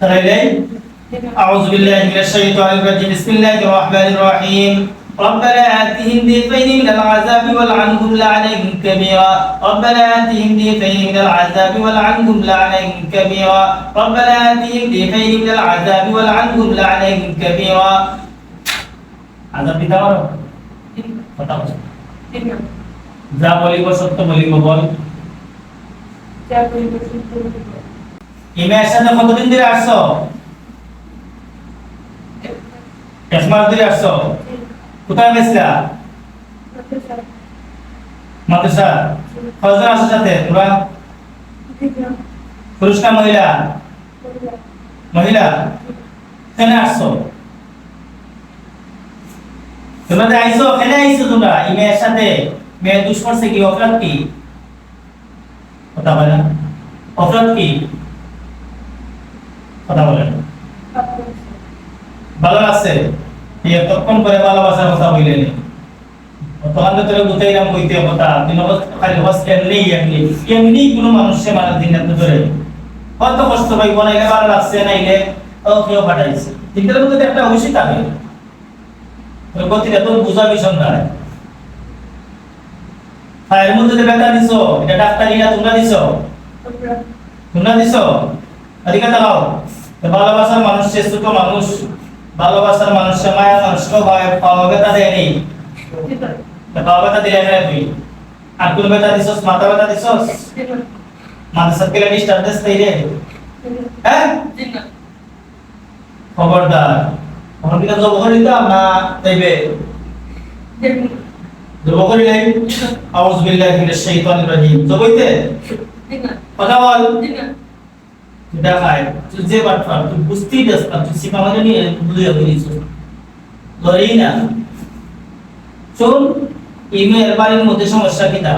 তাহলে أعوذ بالله من الشيطان الرجيم بسم الله الرحمن الرحيم ربنا آتهم ضيفين من العذاب والعنهم لعنا كبيرا ربنا آتهم ضيفين من العذاب والعنهم لعنا كبيرا ربنا آتهم ضيفين من العذاب والعنهم لعنا كبيرا আজাব দিতে পারো কথা বলো যা বলিব সত্য বলিব বল ইমের সাথে কতদিন ধরে আসছো? এক মাস ধরে আসছো? কোথায় গেছিলা? মাদ্রাসা। কজন আসো সাথে? তোমরা? পুরুষ না মহিলা? মহিলা? কেন আসছো? তোমরা আইছো, কেন আইছো তোমরা? এই মেয়ের সাথে? মেয়ে দুষ করছে কি? অপরাধ কি? কথা বলে অপরাধ কি? কথা বলেন। ভালো আছে? এতক্ষণ করে ভালোবাসার কথা বললেন। তখন তো তোরা গুতাইলাম কইতে কথা তুই নবস খালি হস এমনি এমনি। এমনি কোনো মানুষে মারা দিন না ধরে। কত কষ্ট ভাই, বনাইলে ভালো লাগছে, নাইলে ও কেউ পাঠাইছে তিনটার মধ্যে একটা অবশ্যই থাকে গতিটা তোর বুঝা বিষয় নয় হ্যাঁ মধ্যে যে ব্যথা দিছো, এটা ডাক্তারি না তোমরা দিছো? তোমরা দিছো? তাকাও তো ভালোবাসার মানুষ ছোট মানুষ, ভালোবাসার মানুষ মায়া মানুষ, কেউ ভয় পাওয়া দেয়নি তো পাওয়া ব্যথা দিলে না তুই আর কোন ব্যথা দিছস? মাথা ব্যথা দিছস? সাথে গেলে ডিস্টার্ব দিস তাই রে। হ্যাঁ? খবরদার। এখন কি জব করে দিতাম না তাইবে? জব করে নাই? আউযু বিল্লাহি মিনাশ শাইতানির রাজিম। জব হইতে? কথা বল। দেখায় তুই যে বাটফা তুই বুঝতেই পারছ না তুই মানে নিয়ে বুঝিয়ে বলিস ধরেই না। শোন ইমের বাড়ির মধ্যে সমস্যা কি তা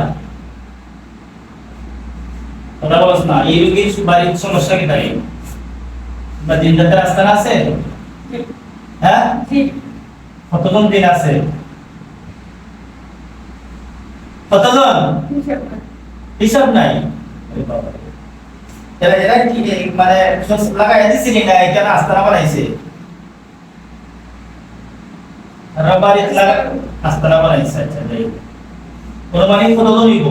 কথা বলছ না এই রোগীর বাড়ির সমস্যা কি তাই বা দিন রাতের রাস্তা আছে? হ্যাঁ? কতজন দিন আছে? কতজন? হিসাব নাই। বাবা। এরা এরা কি মানে লাগাই দিছিলি না এখানে আস্তানা বানাইছে। রবারি লাগা আস্তানা বানাইছে আচ্ছা যাই হইব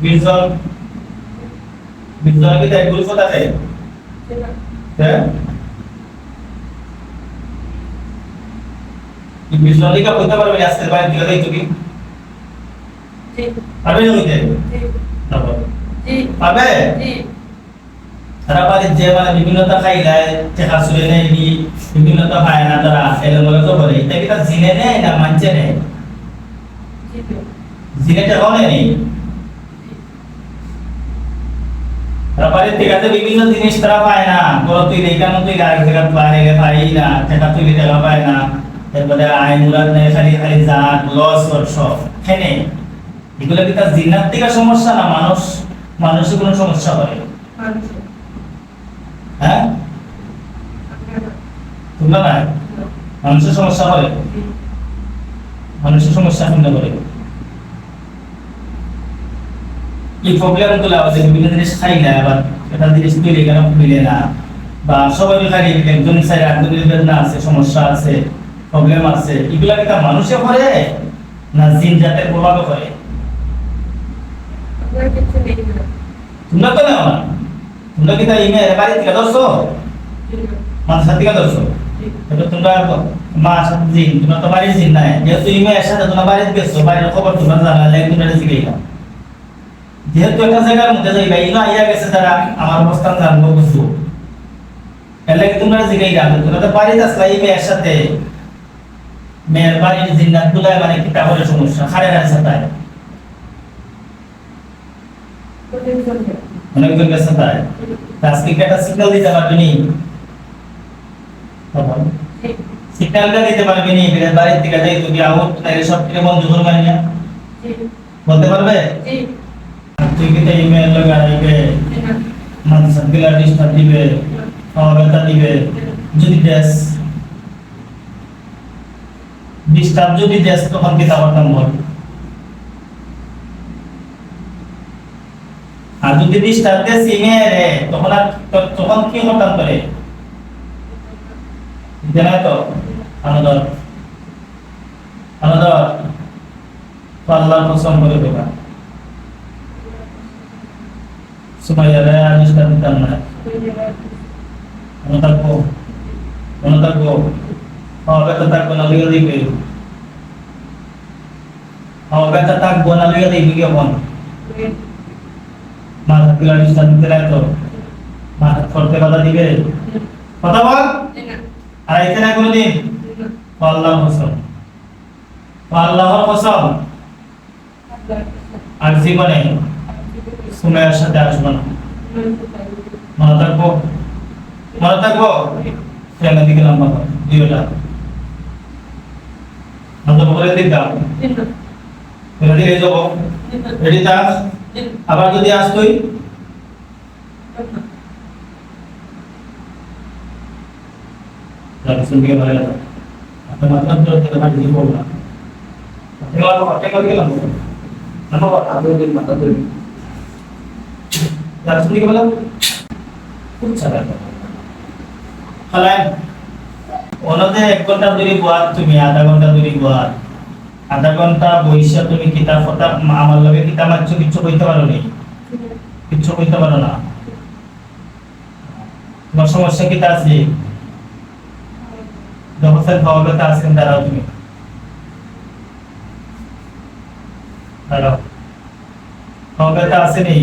বিশ জন বিশ জন কি তাই গ্রুপ থাকে হ্যাঁ? এই বিশ জন লিখা কইতে পারবে আজকের বাইরে দেই তুমি। পারবে না তারা যে মানে বিভিন্নতা খাইলায় টেকা চুরে নেয় নি বিভিন্নতা পায় না তারা তো বলে এটা কি জিনে নেয় না মানছে নেয় জিনে টেকাও নেয় নি তারা বাড়ির থেকে তো বিভিন্ন জিনিস তারা পায় না তুই পাই না টেকা তুই টাকা পায় না। আইন খালি খালি জাত লস সব। খেনে এগুলো কি তার জিনার থেকে সমস্যা না মানুষ? মানুষের কোনো সমস্যা হয়? হ্যাঁ? তোমরা না মানুষের সমস্যা হয়? মানুষের সমস্যা এই প্রবলেমগুলো আমাদের বিভিন্ন জিনিস খাই না, আবার এটা জিনিস তৈরি কেন মিলে না। বা সবাই একজন সাইড একজনের বেদনা আছে, সমস্যা আছে প্রবলেম আছে। এগুলা কি মানুষে করে না জিন জাতের প্রভাবে করে? তোমরা তো নেও না তোমরা কি তা ইমে বাড়ি থেকে ধরছো? মাদ্রাসা থেকে ধরছো? এটা তোমরা মা জিন, তোমরা তো বাড়ির জিন নাই। যেহেতু ইমে এর মেয়ের বাড়ির জিন্নাত গুলায় মানে কি, তাহলে সমস্যা। খারে খারে সাথে অনেকজন গেছে তাই। আজকে একটা সিগন্যাল দিতে পারবে নি? সিগন্যালটা দিতে পারবে নি? বাড়ির দিকে যাই, তুমি আউট তাইলে সব থেকে বন্ধ করবে না। বলতে পারবে? তুই কি তাই ইমেল লাগাইবে মাদ্রাসা দিলা ডিস্টার্ব দিবে? খাওয়া দিবে? যদি দেশ ডিস্টার্ব যদি দেশ তখন কি তা করতাম বল আর যদি ডিস্টার্ব দিয়ে সিমে রে তখন আর তো- তখন কি করতাম করে জানা তো আনন্দর আনন্দর আল্লাহ কসম করে দেবা সুমাইয়ারে আর ডিস্টার্ব দিতাম না মনে থাকব মনে থাকব হবে তো থাকব না লিখে দিবে হবে তো থাকব না লিখে দিবি কেমন মাথা পিলা ডিস্টার্ব দিতে নাই মাথা করতে কথা দিবে। কথা বল। আর আইতে না কোনোদিন? আল্লাহ কসম। আল্লাহর কসম। আর জীবনে সুমেয়ার সাথে আসব না। মনে থাকব? মনে থাকব? ট্রেনের দিকে লম্বা কর। দুইটা। বলে দিতাম রেডি হয়ে যাব? রেডি থাক আবার যদি আস তুই? লাইসেন্স দিয়ে ভালো লাগে আপনার মাথা ধরে থেকে মাটি দিয়ে পড়লাম টেকলা টেকলা দিকে লাম্বা কর লাম্বা কর আগে দিন। মাথা ধরে লাইসেন্স দিকে বলা খুব সাদা খালাই ওনাদের এক ঘণ্টা ধরে বয়াত তুমি আধা ঘণ্টা ধরে বয়াত আধা ঘণ্টা বইসা তুমি কিতাব কথা আমার লগে কিতাব মারছো, কিচ্ছু কইতে পারো নি? কিচ্ছু কইতে পারো না? তোমার সমস্যা কিতা আছে? খাওয়া কথা আছেন দাঁড়াও তুমি। দাঁড়াও। কথা আছে নেই